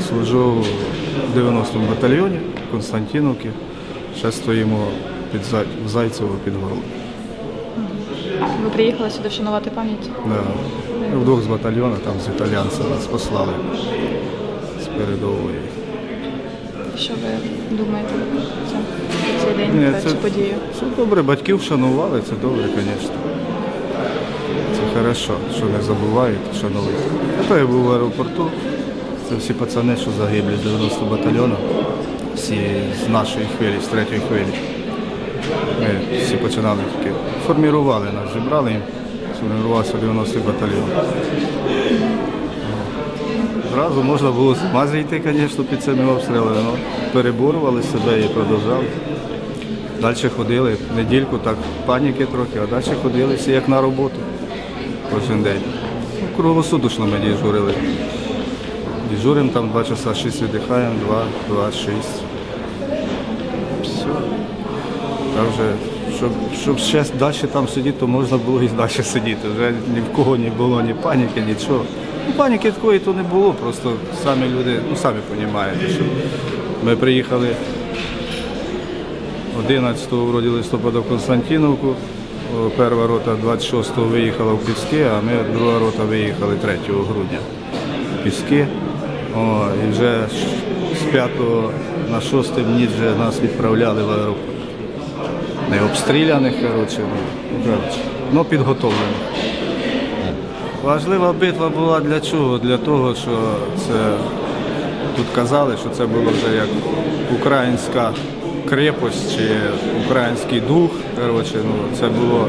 Служу в 90-му батальйоні Константиновки. Ще стоїмо під Зай- в Зайцево під Горлом. Ви приїхали сюди вшанувати пам'ять? Да. Ми Вдвох з батальйону, там з італійця нас послали з передової. Що ви думаєте про цей день, про це- цю подію? Це добре, батьків вшанували, це добре, звісно. Це хорошо, що не забувають, шанують. А то я був в аеропорту. Це всі пацани, що загиблі з 90 батальйону, всі з нашої хвилі, з третьої хвилі. Ми всі починали тільки. Формірували нас, зібрали їм, сформірувався 90 батальйон. Зразу можна було з йти, звісно, під цими обстрілами, але переборювали себе і продовжали. Далі ходили недільку, так паніки трохи, а далі ходили всі як на роботу кожен день. Ну, Круглосуточно ми дежурили. Дежуримо там 2 часа, 6 віддихаємо, 2, 2, 6. Все. Та вже, щоб, щоб ще далі там сидіти, то можна було і далі сидіти. Вже ні в кого не було ні паніки, нічого. Ну, паніки такої то не було, просто самі люди, ну самі розумієте, що ми приїхали 11 вроді листопада в Константиновку, перша рота 26-го виїхала в Піски, а ми друга рота виїхали 3 грудня в Піски. О, і вже з 5 на 6 ніч вже нас відправляли в аеропорт. Не обстріляних, ну, коротше, ну підготовлених. Важлива битва була для чого? Для того, що це тут казали, що це було вже як українська крепость чи український дух. Коротше, ну, це було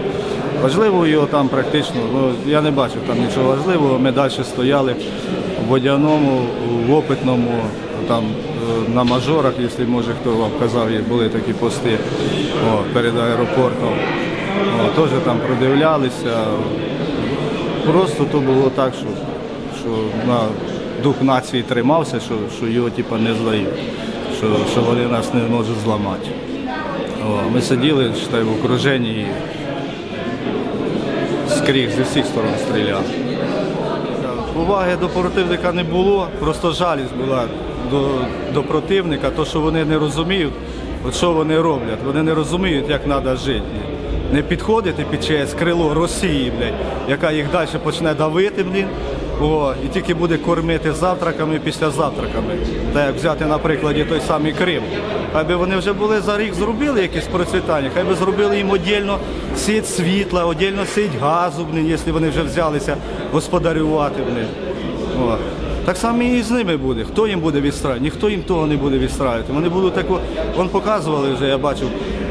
важливо його там практично. Ну, я не бачив там нічого важливого. Ми далі стояли в водяному, в опитному, там е, на мажорах, якщо може хто вам казав, були такі пости о, перед аеропортом. О, теж там продивлялися. Просто то було так, що, що на дух нації тримався, що, що його типа, не злають, що, що вони нас не можуть зламати. О, ми сиділи в окруженні скрізь зі всіх сторон стріляв. Уваги до противника не було, просто жалість була до, до противника, то що вони не розуміють, що вони роблять. Вони не розуміють, як треба жити. Не підходити під чиєсь крило Росії, блядь, яка їх далі почне давити, блін. О, і тільки буде кормити завтраками після завтраками. Так як взяти на прикладі той самий Крим. Хай би вони вже були за рік зробили якесь процвітання, хай би зробили їм отдільно сіть світла, отдільно сіть газу, якщо вони вже взялися господарювати. Блін. О. Так само і з ними буде. Хто їм буде відстраювати? Ніхто їм того не буде відстраювати. Вони будуть тако. Вон показували вже, я бачив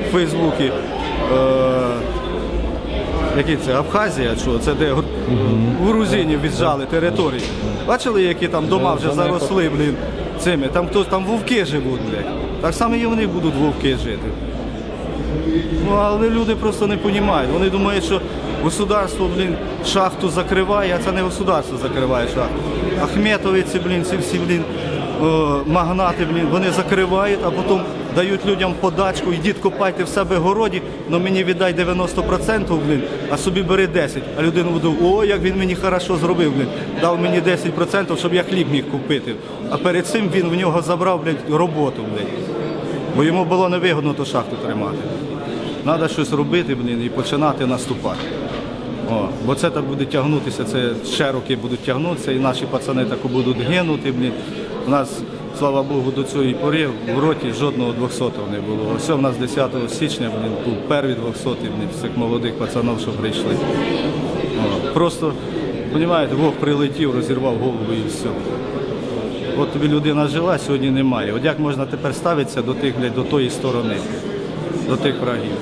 в Фейсбуці. Е- які це Абхазія, що це де в Грузині віджали території. Бачили, які там дома вже заросли, блін, цими. Там хтось там вовки живуть, блядь. Так само і вони будуть вовки жити. Ну, але люди просто не розуміють. Вони думають, що государство, блін, шахту закриває, а це не государство закриває шахту. Ахметовиці, блін, ці всі, блін, магнати, блін, вони закривають, а потім дають людям подачку, йдіть копайте в себе городі, але мені віддай 90%, блін, а собі бери 10%. А людина буде, о, як він мені хорошо зробив, блін, дав мені 10%, щоб я хліб міг купити. А перед цим він в нього забрав, блін, роботу, блін. Бо йому було невигодно ту шахту тримати. Треба щось робити, блін, і починати наступати. О, бо це так буде тягнутися, це ще роки будуть тягнутися, і наші пацани так будуть гинути. Блін. У нас, слава Богу, до цієї пори в роті жодного 200 не було. Ось у нас 10 січня блін, був перший 200 блін, з цих молодих пацанів, що прийшли. Просто, розумієте, Бог прилетів, розірвав голову і все. От тобі людина жила, сьогодні немає. От як можна тепер ставитися до тих, до тої сторони, до тих врагів?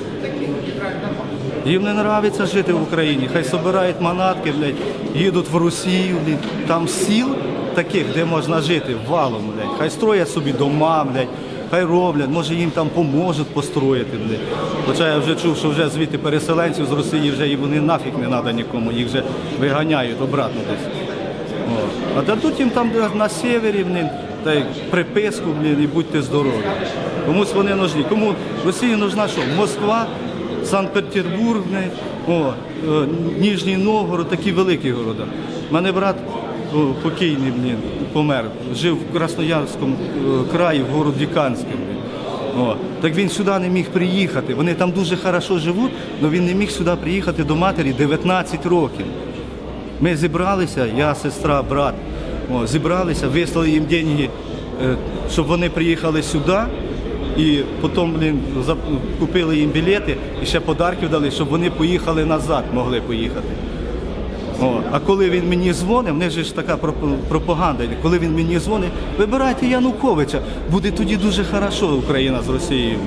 Їм не подобається жити в Україні. Хай собирають манатки, блядь, їдуть в Росію, блядь. Там сіл таких, де можна жити, валом, блядь. Хай строять собі дома, блядь. Хай роблять, може їм там поможуть построїти, блядь. Хоча я вже чув, що вже звідти переселенців з Росії вже і вони нафіг не треба нікому, їх вже виганяють обратно десь. А дадуть їм там на севері, та приписку, блін, і будьте здорові. Комусь вони нужні. Кому Росії нужна що? Москва, Санкт-Петербург, е, Ніжній Новгород, такі великі города. У мене брат покійний, блін, помер. Жив в Красноярському е, краї, в городі Канське. Блін. О, так він сюди не міг приїхати. Вони там дуже хорошо живуть, але він не міг сюди приїхати до матері 19 років. Ми зібралися, я, сестра, брат, о, зібралися, вислали їм деньги, е, щоб вони приїхали сюди. І потім блін, купили їм білети і ще подарків дали, щоб вони поїхали назад, могли поїхати. О, а коли він мені дзвонив, в них же ж така проп- пропаганда, коли він мені дзвонить, вибирайте Януковича, буде тоді дуже хорошо Україна з Росією.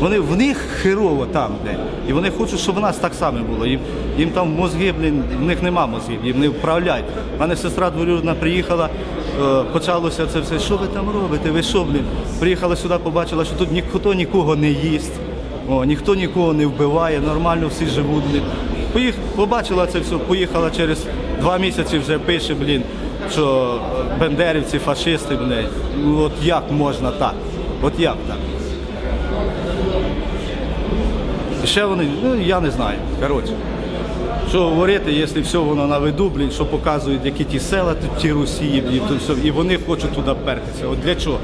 Вони в них херово там, блін. І вони хочуть, щоб в нас так само було. Їм, їм там мозги, блін, в них нема мозгів, їм не вправляють. У мене сестра двоюрідна приїхала, е, почалося це все. Що ви там робите? Ви що, блін? Приїхала сюди, побачила, що тут ніхто нікого не їсть. О, ніхто нікого не вбиває, нормально всі живуть. Поїх, побачила це все, поїхала через два місяці вже пише, блін, що бендерівці, фашисти, блін. Ну от як можна так? От як так? Ще вони, ну я не знаю. Коротше. Що говорити, якщо все воно на виду, блін, що показують, які ті села ті Росії, блін, то все, і вони хочуть туди пертися. От для чого?